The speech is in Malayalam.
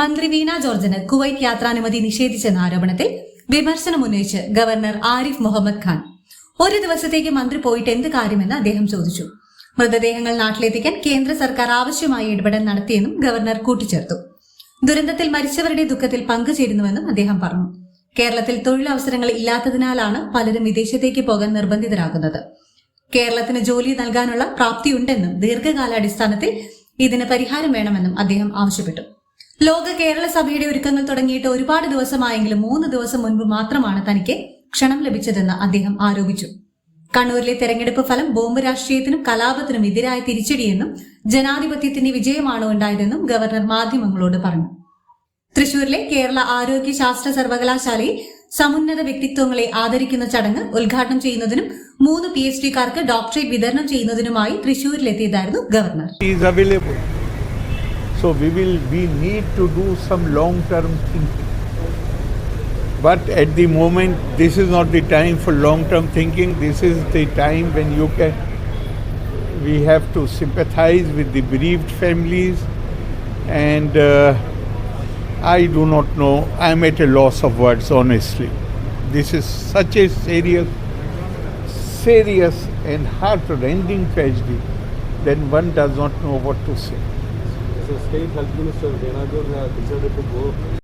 മന്ത്രി വീണ ജോർജിന് കുവൈറ്റ് യാത്രാനുമതി നിഷേധിച്ചെന്ന ആരോപണത്തിൽ വിമർശനമുന്നയിച്ച് ഗവർണർ ആരിഫ് മുഹമ്മദ് ഖാൻ. ഒരു ദിവസത്തേക്ക് മന്ത്രി പോയിട്ട് എന്ത് കാര്യമെന്ന് അദ്ദേഹം ചോദിച്ചു. മൃതദേഹങ്ങൾ നാട്ടിലെത്തിക്കാൻ കേന്ദ്ര സർക്കാർ ആവശ്യമായ ഇടപെടൽ നടത്തിയെന്നും ഗവർണർ കൂട്ടിച്ചേർത്തു. ദുരന്തത്തിൽ മരിച്ചവരുടെ ദുഃഖത്തിൽ പങ്കുചേരുന്നുവെന്നും അദ്ദേഹം പറഞ്ഞു. കേരളത്തിൽ തൊഴിലവസരങ്ങൾ ഇല്ലാത്തതിനാലാണ് പലരും വിദേശത്തേക്ക് പോകാൻ നിർബന്ധിതരാകുന്നത്. കേരളത്തിന് ജോലി നൽകാനുള്ള പ്രാപ്തിയുണ്ടെന്നും ദീർഘകാലാടിസ്ഥാനത്തിൽ ഇതിന് പരിഹാരം വേണമെന്നും അദ്ദേഹം ആവശ്യപ്പെട്ടു. ലോക കേരള സഭയുടെ ഒരുക്കങ്ങൾ തുടങ്ങിയിട്ട് ഒരുപാട് ദിവസമായെങ്കിലും മൂന്ന് ദിവസം മുൻപ് മാത്രമാണ് തനിക്ക് ക്ഷണം ലഭിച്ചതെന്ന് അദ്ദേഹം ആരോപിച്ചു. കണ്ണൂരിലെ തെരഞ്ഞെടുപ്പ് ഫലം ബോംബ് രാഷ്ട്രീയത്തിനും കലാപത്തിനും എതിരായ തിരിച്ചടിയെന്നും ജനാധിപത്യത്തിന്റെ വിജയമാണ് ഉണ്ടായതെന്നും ഗവർണർ മാധ്യമങ്ങളോട് പറഞ്ഞു. തൃശൂരിലെ കേരള ആരോഗ്യ ശാസ്ത്ര സർവകലാശാലയിൽ സമുന്നത വ്യക്തിത്വങ്ങളെ ആദരിക്കുന്ന ചടങ്ങ് ഉദ്ഘാടനം ചെയ്യുന്നതിനും മൂന്ന് പി എച്ച് ഡിക്കാർക്ക് ഡോക്ടറേറ്റ് വിതരണം ചെയ്യുന്നതിനുമായി തൃശൂരിലെത്തിയതായിരുന്നു governor. So we will we need to do some long term thinking. But at the moment, this is not the time for long term thinking. This is the time when you can. We have to sympathize with the bereaved families, and uh, I do not know. I'm at a loss of words, honestly. This is such a serious, serious and heart-rending tragedy. Then one does not know what to say. as a state health minister, Renagor considered to go